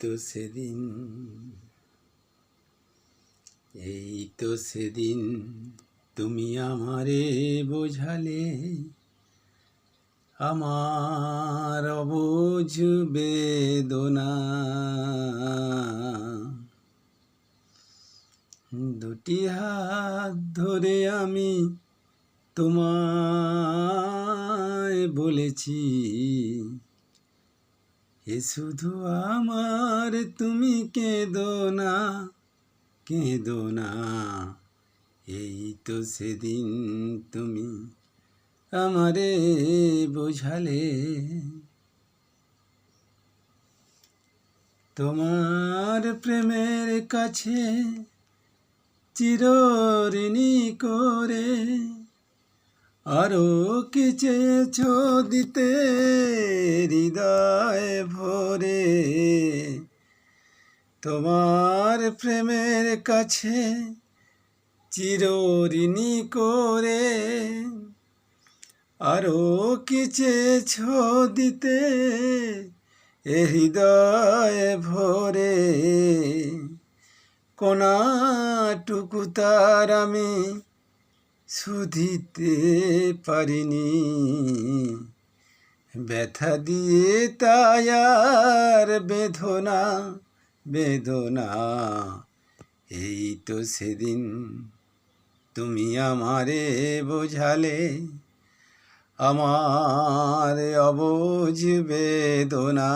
তো সেদিন এই তো সেদিন তুমি আমারে বোঝালে, আমার অবুঝ বেদনা। দুটি হাত ধরে আমি তোমায় বলেছি এ শুধু আমার তুমি কেঁদো না কেঁদো না। এই তো সেদিন তুমি আমারে বোঝালে। তোমার প্রেমের কাছে চিরঋণী করে আরও কি চেয়েছ দিতে হৃদয় ভরে। তোমার প্রেমের কাছে চিরঋণী করে। আরও কি চেয়েছ দিতে এ হৃদয় ভরে। কোনাটুকু তার আমি শুধিতে পারিনি। ব্যথা দিয়ে তায়ার বেদনা বেদনা। এই তো সেদিন তুমি আমারে বোঝালে, আমার অবুঝ বেদনা।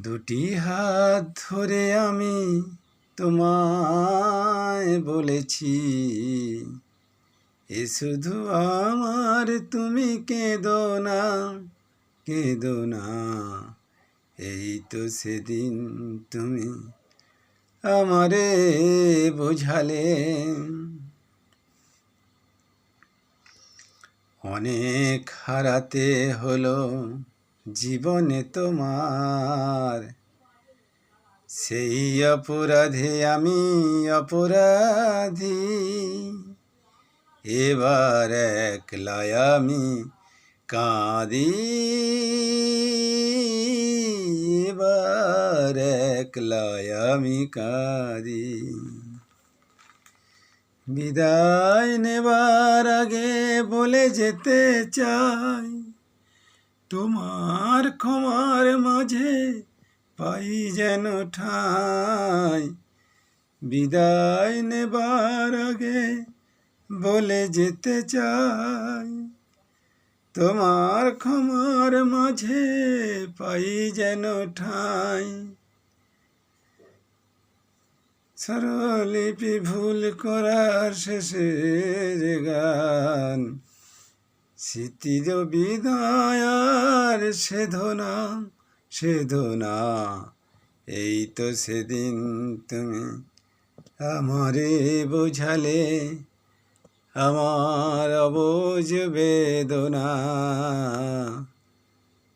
দুটি হাত ধরে আমি তোমায় বলেছি, এ শুধু আমার তুমি কেঁদো না কেঁদো না। এই তো সেদিন তুমি আমারে বোঝালে। অনেক হারাতে হলো জীবনে তোমার সেই অপরাধে আমি অপরাধী। এবার একলাই আমি কাঁদি। এবার একলাই আমি কাঁদি। বিদায় নেবার আগে বলে যেতে চাই, তোমার ক্ষমার মাঝে পাই যেন ঠাই। বিদায় নেবার আগে বলে যেতে চাই। তোমার ক্ষমার মাঝে পাই যেন ঠাই। স্বরলিপি ভুল করার শেষের গান, স্মৃতির বিদায়ার সেধনা সেধনা এই তো সেদিন তুমি আমারে বোঝালে, আমার অবুঝ বেদনা।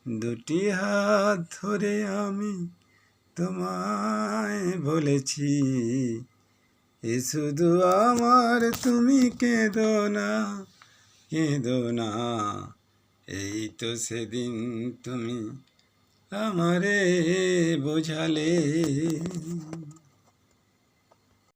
দুটি হাত ধরে আমি তোমায় বলেছি, এ শুধু আমার তুমি কেঁদো না কেঁদো না। এই তো সেদিন তুমি আমারে বোঝালে